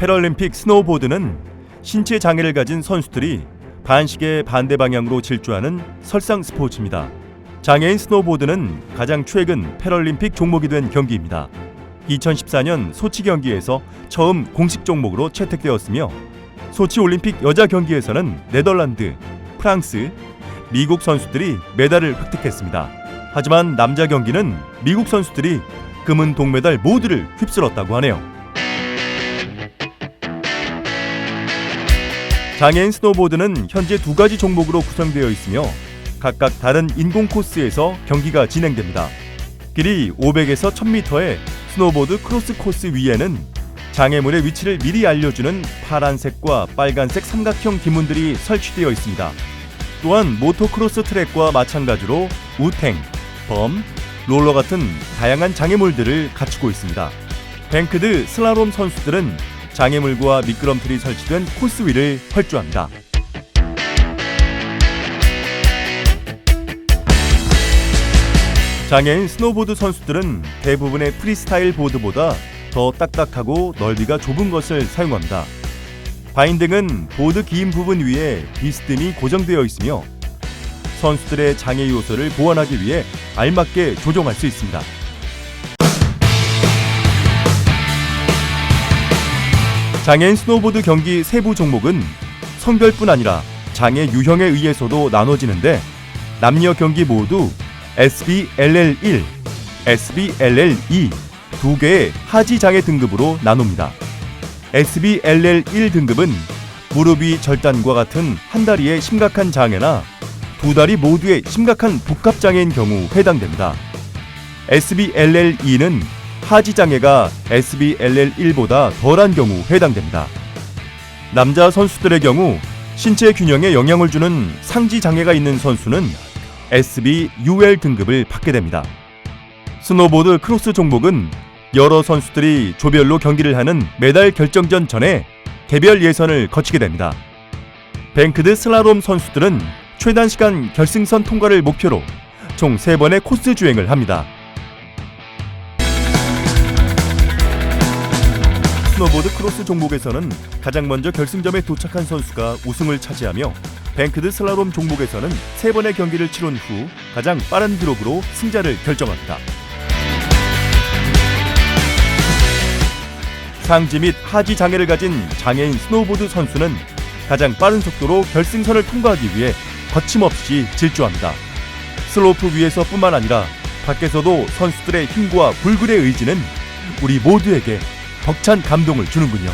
패럴림픽 스노우보드는 신체 장애를 가진 선수들이 반시계 반대 방향으로 질주하는 설상 스포츠입니다. 장애인 스노우보드는 가장 최근 패럴림픽 종목이 된 경기입니다. 2014년 소치 경기에서 처음 공식 종목으로 채택되었으며 소치 올림픽 여자 경기에서는 네덜란드, 프랑스, 미국 선수들이 메달을 획득했습니다. 하지만 남자 경기는 미국 선수들이 금은 동메달 모두를 휩쓸었다고 하네요. 장애인 스노보드는 현재 두 가지 종목으로 구성되어 있으며 각각 다른 인공 코스에서 경기가 진행됩니다. 길이 500에서 1000m의 스노보드 크로스 코스 위에는 장애물의 위치를 미리 알려주는 파란색과 빨간색 삼각형 기문들이 설치되어 있습니다. 또한 모토크로스 트랙과 마찬가지로 우탱, 범, 롤러 같은 다양한 장애물들을 갖추고 있습니다. 뱅크드 슬라롬 선수들은 장애물과 미끄럼틀이 설치된 코스 위를 활주합니다. 장애인 스노보드 선수들은 대부분의 프리스타일 보드보다 더 딱딱하고 넓이가 좁은 것을 사용합니다. 바인딩은 보드 긴 부분 위에 비스듬히 고정되어 있으며 선수들의 장애 요소를 보완하기 위해 알맞게 조정할 수 있습니다. 장애인 스노보드 경기 세부 종목은 성별뿐 아니라 장애 유형에 의해서도 나눠지는데 남녀 경기 모두 SBLL1, SBLL2 두 개의 하지 장애 등급으로 나눕니다. SBLL1 등급은 무릎 위 절단과 같은 한 다리의 심각한 장애나 두 다리 모두의 심각한 복합 장애인 경우 해당됩니다. SBLL2는 하지 장애가 SBLL1보다 덜한 경우 해당됩니다. 남자 선수들의 경우 신체 균형에 영향을 주는 상지 장애가 있는 선수는 SBUL 등급을 받게 됩니다. 스노보드 크로스 종목은 여러 선수들이 조별로 경기를 하는 메달 결정전 전에 개별 예선을 거치게 됩니다. 뱅크드 슬라롬 선수들은 최단 시간 결승선 통과를 목표로 총 3번의 코스 주행을 합니다. 스노보드 크로스 종목에서는 가장 먼저 결승점에 도착한 선수가 우승을 차지하며 뱅크드 슬라롬 종목에서는 세 번의 경기를 치른 후 가장 빠른 기록으로 승자를 결정합니다. 상지 및 하지 장애를 가진 장애인 스노보드 선수는 가장 빠른 속도로 결승선을 통과하기 위해 거침없이 질주합니다. 슬로프 위에서뿐만 아니라 밖에서도 선수들의 힘과 불굴의 의지는 우리 모두에게 벅찬 감동을 주는군요.